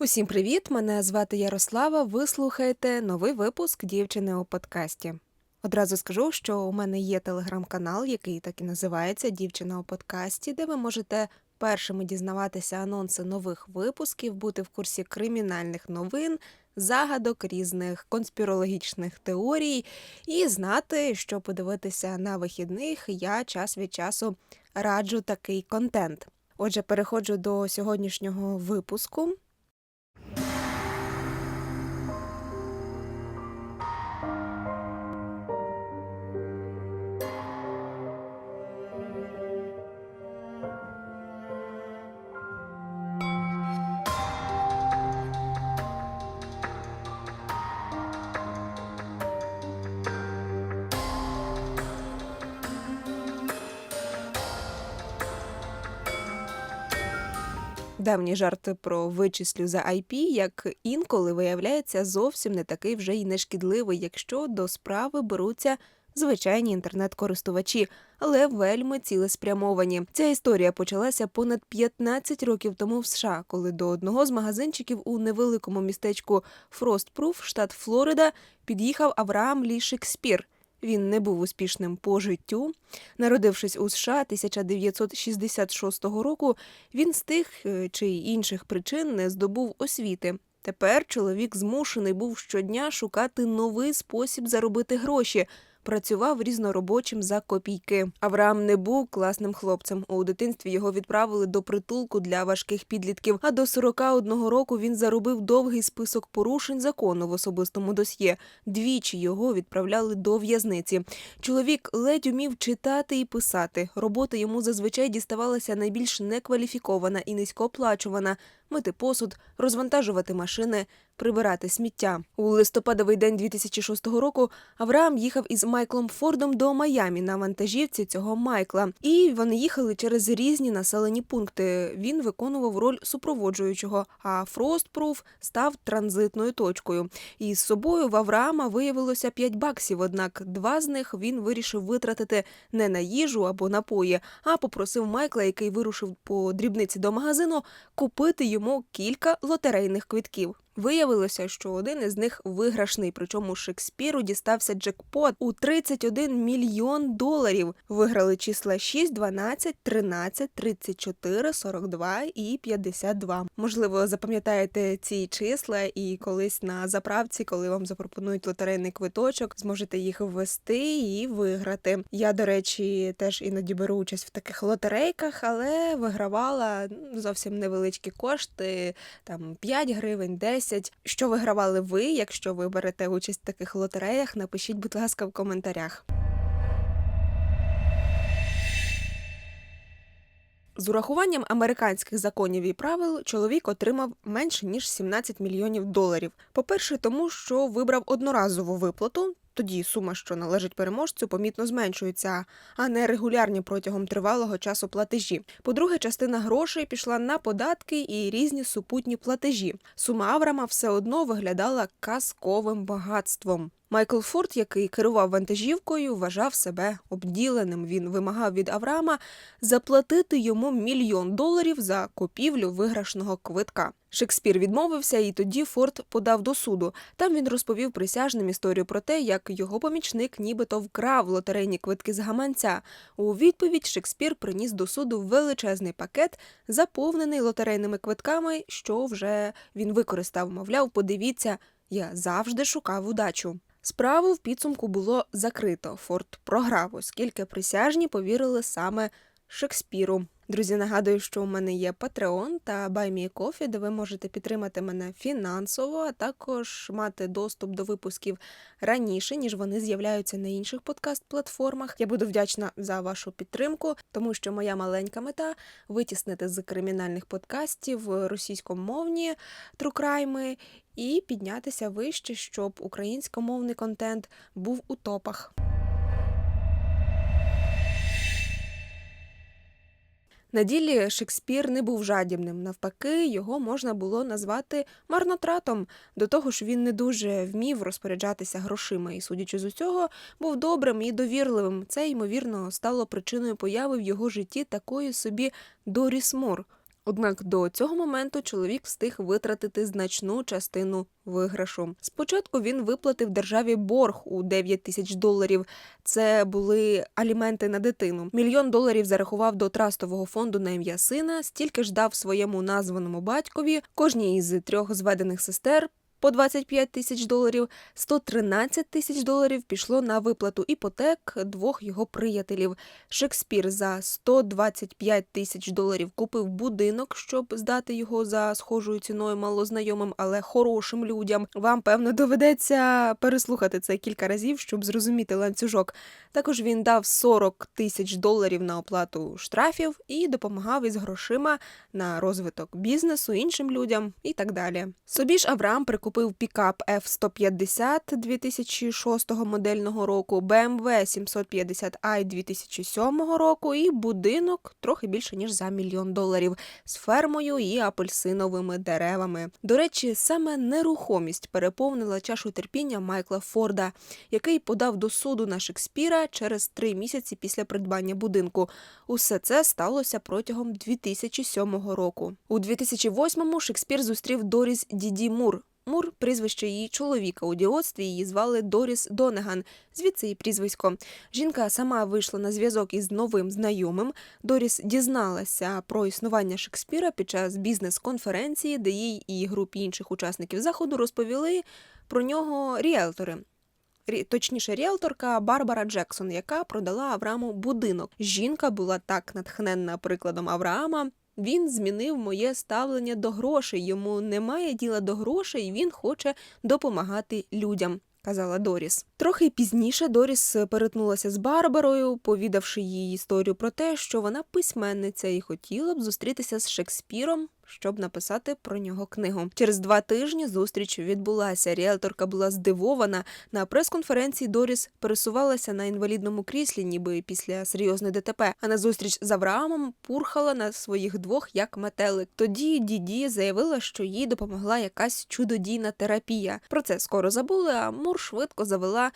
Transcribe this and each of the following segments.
Усім привіт! Мене звати Ярослава. Ви слухаєте новий випуск дівчини у подкасті. Одразу скажу, що у мене є телеграм-канал, який так і називається Дівчина у подкасті, де ви можете першими дізнаватися анонси нових випусків, бути в курсі кримінальних новин, загадок, різних конспірологічних теорій і знати, що подивитися на вихідних. Я час від часу раджу такий контент. Отже, переходжу до сьогоднішнього випуску. Давні жарти про вичислю за IP, як інколи виявляється зовсім не такий вже й нешкідливий, якщо до справи беруться звичайні інтернет-користувачі, але вельми цілеспрямовані. Ця історія почалася понад 15 років тому в США, коли до одного з магазинчиків у невеликому містечку Фростпруф, штат Флорида, під'їхав Авраам Лі Шекспір. Він не був успішним по життю. Народившись у США 1966 року, він з тих е, чи інших причин не здобув освіти. Тепер чоловік змушений був щодня шукати новий спосіб заробити гроші. Працював різноробочим за копійки. Авраам не був класним хлопцем. У дитинстві його відправили до притулку для важких підлітків. А до 41 року він заробив довгий список порушень закону в особистому досьє. Двічі його відправляли до в'язниці. Чоловік ледь умів читати і писати. Робота йому зазвичай діставалася найбільш некваліфікована і низькооплачувана – мити посуд, розвантажувати машини, прибирати сміття. У листопадовий день 2006 року Авраам їхав із Майклом Фордом до Майамі на вантажівці цього Майкла, і вони їхали через різні населені пункти. Він виконував роль супроводжуючого, а Фростпруф став транзитною точкою. І з собою в Авраама виявилося 5 баксів. Однак два з них він вирішив витратити не на їжу або напої, а попросив Майкла, який вирушив по дрібниці до магазину, купити йому кілька лотерейних квитків. Виявилося, що один із них виграшний, причому Шекспіру дістався джекпот у 31 мільйон доларів. Виграли числа 6, 12, 13, 34, 42 і 52. Можливо, запам'ятаєте ці числа, і колись на заправці, коли вам запропонують лотерейний квиточок, зможете їх ввести і виграти. Я, до речі, теж іноді беру участь в таких лотерейках, але вигравала зовсім невеличкі кошти, там 5 гривень, 10. Що вигравали ви, якщо ви берете участь в таких лотереях? Напишіть, будь ласка, в коментарях. З урахуванням американських законів і правил чоловік отримав менше ніж 17 мільйонів доларів. По-перше, тому що вибрав одноразову виплату. Тоді сума, що належить переможцю, помітно зменшується, а не регулярні протягом тривалого часу платежі. По-друге, частина грошей пішла на податки і різні супутні платежі. Сума Аврама все одно виглядала казковим багатством. Майкл Форд, який керував вантажівкою, вважав себе обділеним. Він вимагав від Авраама заплатити йому мільйон доларів за купівлю виграшного квитка. Шекспір відмовився, і тоді Форд подав до суду. Там він розповів присяжним історію про те, як його помічник нібито вкрав лотерейні квитки з гаманця. У відповідь Шекспір приніс до суду величезний пакет, заповнений лотерейними квитками, що вже він використав. Мовляв, подивіться, я завжди шукав удачу. Справу в підсумку було закрито. Форд програв, оскільки присяжні повірили саме Шекспіру. Друзі, нагадую, що у мене є Patreon та BuyMeCoffee, де ви можете підтримати мене фінансово, а також мати доступ до випусків раніше, ніж вони з'являються на інших подкаст-платформах. Я буду вдячна за вашу підтримку, тому що моя маленька мета витіснити з кримінальних подкастів російськомовні трукрайми і піднятися вище, щоб українськомовний контент був у топах. На ділі Шекспір не був жадібним. Навпаки, його можна було назвати марнотратом. До того ж, він не дуже вмів розпоряджатися грошима, і, судячи з усього, був добрим і довірливим. Це ймовірно стало причиною появи в його житті такої собі Доріс Мур. Однак до цього моменту чоловік встиг витратити значну частину виграшу. Спочатку він виплатив державі борг у 9 тисяч доларів. Це були аліменти на дитину. Мільйон доларів зарахував до трастового фонду на ім'я сина, стільки ж дав своєму названому батькові, кожній із трьох зведених сестер. По 25 тисяч доларів, 113 тисяч доларів пішло на виплату іпотек двох його приятелів. Шекспір за 125 тисяч доларів купив будинок, щоб здати його за схожою ціною малознайомим, але хорошим людям. Вам певно доведеться переслухати це кілька разів, щоб зрозуміти ланцюжок. Також він дав 40 тисяч доларів на оплату штрафів і допомагав із грошима на розвиток бізнесу іншим людям і так далі. Собі ж Авраам прикупив пікап F-150 2006 модельного року, BMW 750i 2007 року і будинок трохи більше ніж за мільйон доларів з фермою і апельсиновими деревами. До речі, саме нерухомість переповнила чашу терпіння Майкла Форда, який подав до суду на Шекспіра через три місяці після придбання будинку. Усе це сталося протягом 2007 року. У 2008-му Шекспір зустрів Доріс Діді Мур. Мур прізвище її чоловіка у діоцтві її звали Доріс Донеган, звідси її прізвисько. Жінка сама вийшла на зв'язок із новим знайомим. Доріс дізналася про існування Шекспіра під час бізнес-конференції, де їй і групі інших учасників заходу розповіли про нього ріелтори. Рі- Точніше, ріелторка Барбара Джексон, яка продала Аврааму будинок. Жінка була так натхненна прикладом Авраама. Він змінив моє ставлення до грошей. Йому немає діла до грошей, він хоче допомагати людям. Казала Доріс. Трохи пізніше Доріс перетнулася з Барбарою, повідавши їй історію про те, що вона письменниця і хотіла б зустрітися з Шекспіром, щоб написати про нього книгу. Через два тижні зустріч відбулася. Ріелторка була здивована. На прес-конференції Доріс пересувалася на інвалідному кріслі, ніби після серйозної ДТП. А на зустріч з Авраамом пурхала на своїх двох як метелик. Тоді Діді заявила, що їй допомогла якась чудодійна терапія. Про це скоро забули. А Мур швидко завела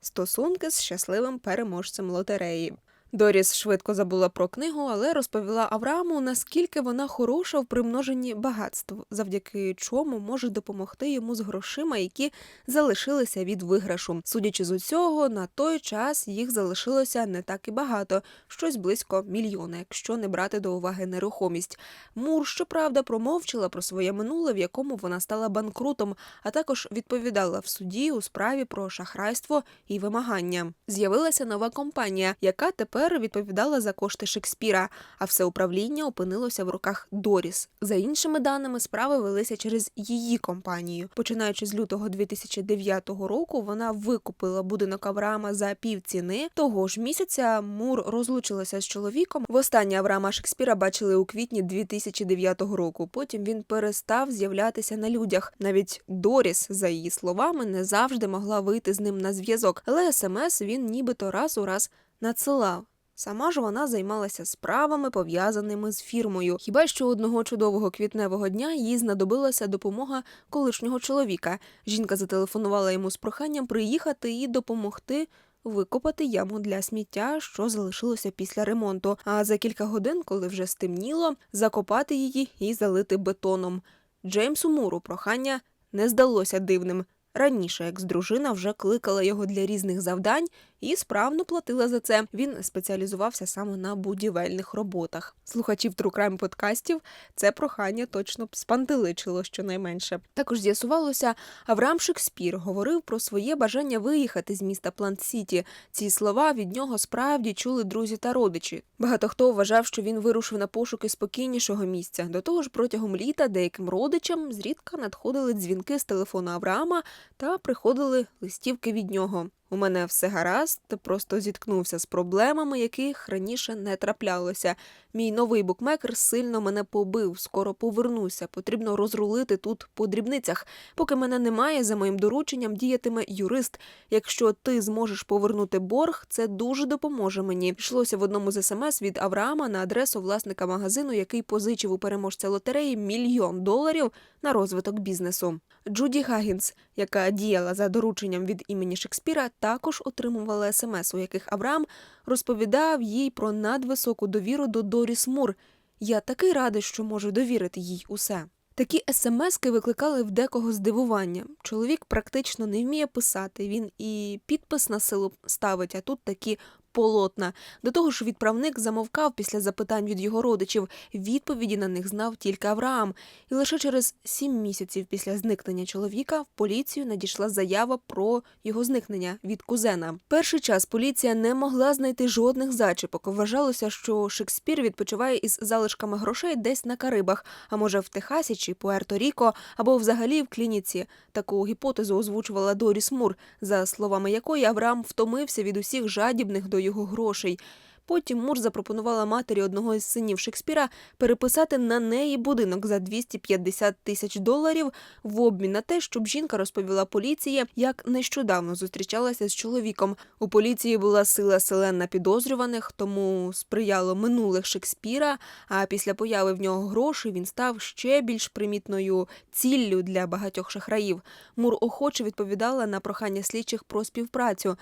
стосунки з щасливим переможцем лотереї. Доріс швидко забула про книгу, але розповіла Аврааму, наскільки вона хороша в примноженні багатств, завдяки чому може допомогти йому з грошима, які залишилися від виграшу. Судячи з усього, на той час їх залишилося не так і багато, щось близько мільйона, якщо не брати до уваги нерухомість. Мур, щоправда, промовчала про своє минуле, в якому вона стала банкрутом, а також відповідала в суді у справі про шахрайство і вимагання. З'явилася нова компанія, яка тепер відповідала за кошти Шекспіра, а все управління опинилося в руках Доріс. За іншими даними, справи велися через її компанію. Починаючи з лютого 2009 року, вона викупила будинок Авраама за півціни. Того ж місяця Мур розлучилася з чоловіком. Востаннє Авраама Шекспіра бачили у квітні 2009 року. Потім він перестав з'являтися на людях. Навіть Доріс, за її словами, не завжди могла вийти з ним на зв'язок, але смс він нібито раз у раз надсилав. Сама ж вона займалася справами, пов'язаними з фірмою. Хіба що одного чудового квітневого дня їй знадобилася допомога колишнього чоловіка. Жінка зателефонувала йому з проханням приїхати і допомогти. Викопати яму для сміття, що залишилося після ремонту. А за кілька годин, коли вже стемніло, закопати її і залити бетоном. Джеймсу Муру прохання не здалося дивним. Раніше екс-дружина вже кликала його для різних завдань і справно платила за це. Він спеціалізувався саме на будівельних роботах. Слухачів Crime подкастів це прохання точно б спантеличило щонайменше. Також з'ясувалося, Авраам Шекспір говорив про своє бажання виїхати з міста Плант-Сіті. Ці слова від нього справді чули друзі та родичі. Багато хто вважав, що він вирушив на пошуки спокійнішого місця. До того ж, протягом літа деяким родичам зрідка надходили дзвінки з телефону Авраама та приходили листівки від нього. У мене все гаразд, просто зіткнувся з проблемами, яких раніше не траплялося. Мій новий букмекер сильно мене побив. Скоро повернуся. Потрібно розрулити тут по дрібницях. Поки мене немає, за моїм дорученням діятиме юрист. Якщо ти зможеш повернути борг, це дуже допоможе мені. Йшлося в одному з смс від Авраама на адресу власника магазину, який позичив у переможця лотереї мільйон доларів на розвиток бізнесу. Джуді Гагінс, яка діяла за дорученням від імені Шекспіра, також отримувала смс, у яких Авраам розповідав їй про надвисоку довіру до Доріс Мур Я такий радий, що можу довірити їй усе. Такі смски викликали в декого здивування. Чоловік практично не вміє писати. Він і підпис на силу ставить, а тут такі полотна. До того ж, відправник замовкав після запитань від його родичів. Відповіді на них знав тільки Авраам. І лише через сім місяців після зникнення чоловіка в поліцію надійшла заява про його зникнення від кузена. Перший час поліція не могла знайти жодних зачіпок. Вважалося, що Шекспір відпочиває із залишками грошей десь на Карибах, а може в Техасі чи Пуерто-Ріко, або взагалі в клініці. Таку гіпотезу озвучувала Доріс Мур, за словами якої Авраам втомився від усіх жадібних до грошей. Потім Мур запропонувала матері одного із синів Шекспіра переписати на неї будинок за 250 тисяч доларів в обмін на те, щоб жінка розповіла поліції, як нещодавно зустрічалася з чоловіком. У поліції була сила селен на підозрюваних, тому сприяло минулих Шекспіра. А після появи в нього грошей він став ще більш примітною ціллю для багатьох шахраїв. Мур охоче відповідала на прохання слідчих про співпрацю.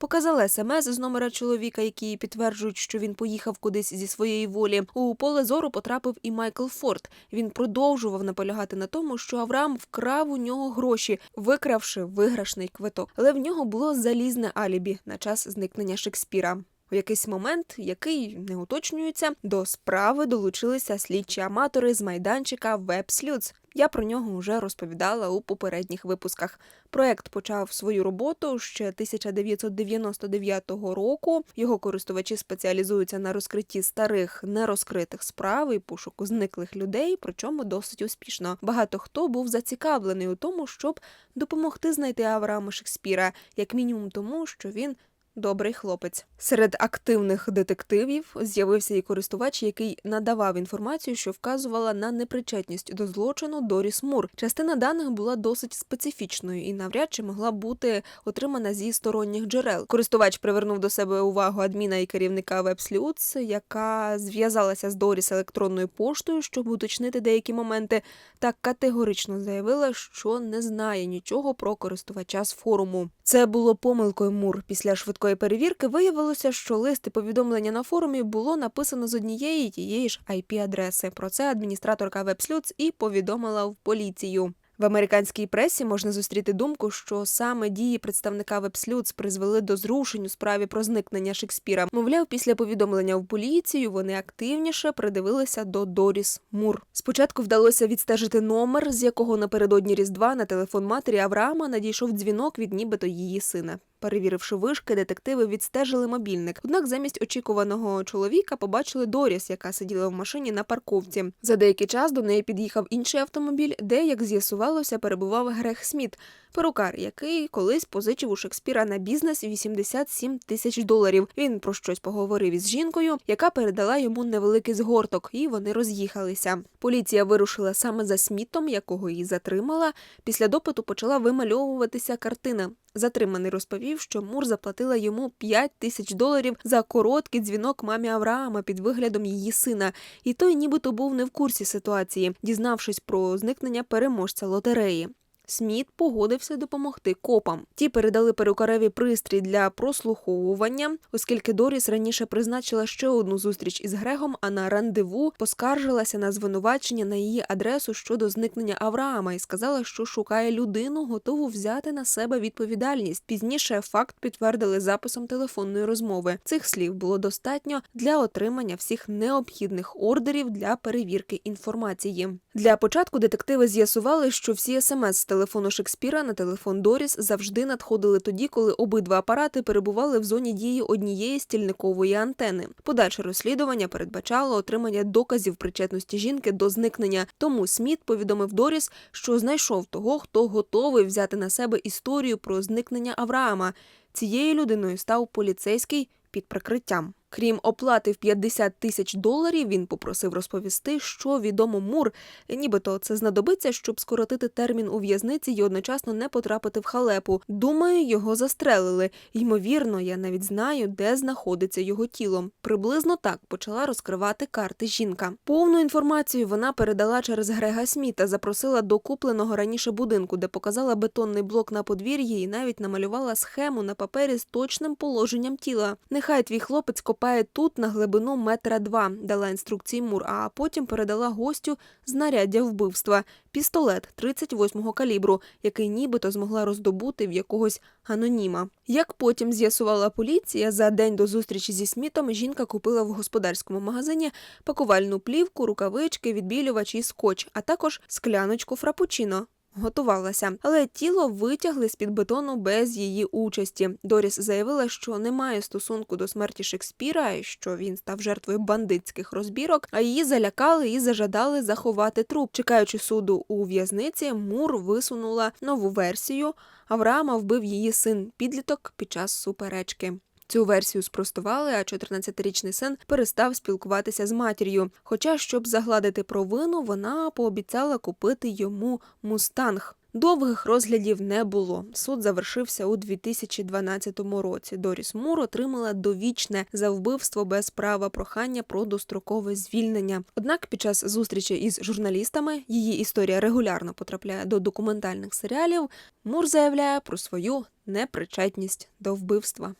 Показала смс з номера чоловіка, які підтверджують, що він поїхав кудись зі своєї волі. У поле зору потрапив і Майкл Форд. Він продовжував наполягати на тому, що Авраам вкрав у нього гроші, викравши виграшний квиток. Але в нього було залізне алібі на час зникнення Шекспіра. У якийсь момент, який не уточнюється, до справи долучилися слідчі аматори з майданчика WebSleuths. Я про нього вже розповідала у попередніх випусках. Проект почав свою роботу ще 1999 року. Його користувачі спеціалізуються на розкритті старих нерозкритих справ і пошуку зниклих людей, причому досить успішно. Багато хто був зацікавлений у тому, щоб допомогти знайти Авраама Шекспіра, як мінімум тому, що він Добрий хлопець. Серед активних детективів з'явився і користувач, який надавав інформацію, що вказувала на непричетність до злочину Доріс Мур. Частина даних була досить специфічною і навряд чи могла бути отримана зі сторонніх джерел. Користувач привернув до себе увагу адміна і керівника WebSleuths, яка зв'язалася з Доріс електронною поштою, щоб уточнити деякі моменти, та категорично заявила, що не знає нічого про користувача з форуму. Це було помилкою Мур. Після швидкої перевірки виявилося, що лист і повідомлення на форумі було написано з однієї тієї ж IP-адреси. Про це адміністраторка WebSleuths і повідомила в поліцію. В американській пресі можна зустріти думку, що саме дії представника WebSleuths призвели до зрушень у справі про зникнення Шекспіра. Мовляв, після повідомлення в поліцію вони активніше придивилися до Доріс Мур. Спочатку вдалося відстежити номер, з якого напередодні Різдва на телефон матері Авраама надійшов дзвінок від нібито її сина. Перевіривши вишки, детективи відстежили мобільник. Однак замість очікуваного чоловіка побачили Доріс, яка сиділа в машині на парковці. За деякий час до неї під'їхав інший автомобіль, де, як з'ясувалося, перебував Грех Сміт, перукар, який колись позичив у Шекспіра на бізнес 87 тисяч доларів. Він про щось поговорив із жінкою, яка передала йому невеликий згорток, і вони роз'їхалися. Поліція вирушила саме за Смітом, якого її затримала. Після допиту почала вимальовуватися картина. Затриманий розповів, що Мур заплатила йому 5 тисяч доларів за короткий дзвінок мамі Авраама під виглядом її сина, і той, нібито був не в курсі ситуації, дізнавшись про зникнення переможця лотереї. Сміт погодився допомогти копам. Ті передали перукареві пристрій для прослуховування, оскільки Доріс раніше призначила ще одну зустріч із Грегом, а на рандеву поскаржилася на звинувачення на її адресу щодо зникнення Авраама і сказала, що шукає людину, готову взяти на себе відповідальність. Пізніше факт підтвердили записом телефонної розмови. Цих слів було достатньо для отримання всіх необхідних ордерів для перевірки інформації. Для початку детективи з'ясували, що всі смс з телефону Шекспіра на телефон Доріс завжди надходили тоді, коли обидва апарати перебували в зоні дії однієї стільникової антени. Подальше розслідування передбачало отримання доказів причетності жінки до зникнення. Тому Сміт повідомив Доріс, що знайшов того, хто готовий взяти на себе історію про зникнення Авраама. Цією людиною став поліцейський під прикриттям. Крім оплати в 50 тисяч доларів, він попросив розповісти, що відомо Мур, нібито це знадобиться, щоб скоротити термін у в'язниці і одночасно не потрапити в халепу. Думаю, його застрелили. Ймовірно, я навіть знаю, де знаходиться його тіло. Приблизно так почала розкривати карти жінка. Повну інформацію вона передала через Грега Сміта, запросила до купленого раніше будинку, де показала бетонний блок на подвір'ї і навіть намалювала схему на папері з точним положенням тіла. Нехай твій хлопець копає тут на глибину метра два, дала інструкції Мур, а потім передала гостю знаряддя вбивства пістолет 38-го калібру, який нібито змогла роздобути в якогось аноніма. Як потім з'ясувала поліція, за день до зустрічі зі Смітом жінка купила в господарському магазині пакувальну плівку, рукавички, відбілювач і скотч, а також скляночку фрапучино. Готувалася, але тіло витягли з під бетону без її участі. Доріс заявила, що не має стосунку до смерті Шекспіра, що він став жертвою бандитських розбірок, а її залякали і зажадали заховати труп. Чекаючи суду у в'язниці, Мур висунула нову версію. Авраама вбив її син підліток під час суперечки. Цю версію спростували, а 14-річний син перестав спілкуватися з матір'ю. Хоча, щоб загладити провину, вона пообіцяла купити йому мустанг. Довгих розглядів не було. Суд завершився у 2012 році. Доріс Мур отримала довічне за вбивство без права прохання про дострокове звільнення. Однак під час зустрічі із журналістами її історія регулярно потрапляє до документальних серіалів. Мур заявляє про свою непричетність до вбивства.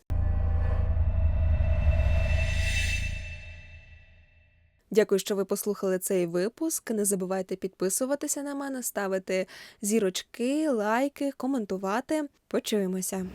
Дякую, що ви послухали цей випуск. Не забувайте підписуватися на мене, ставити зірочки, лайки, коментувати. Почуємося.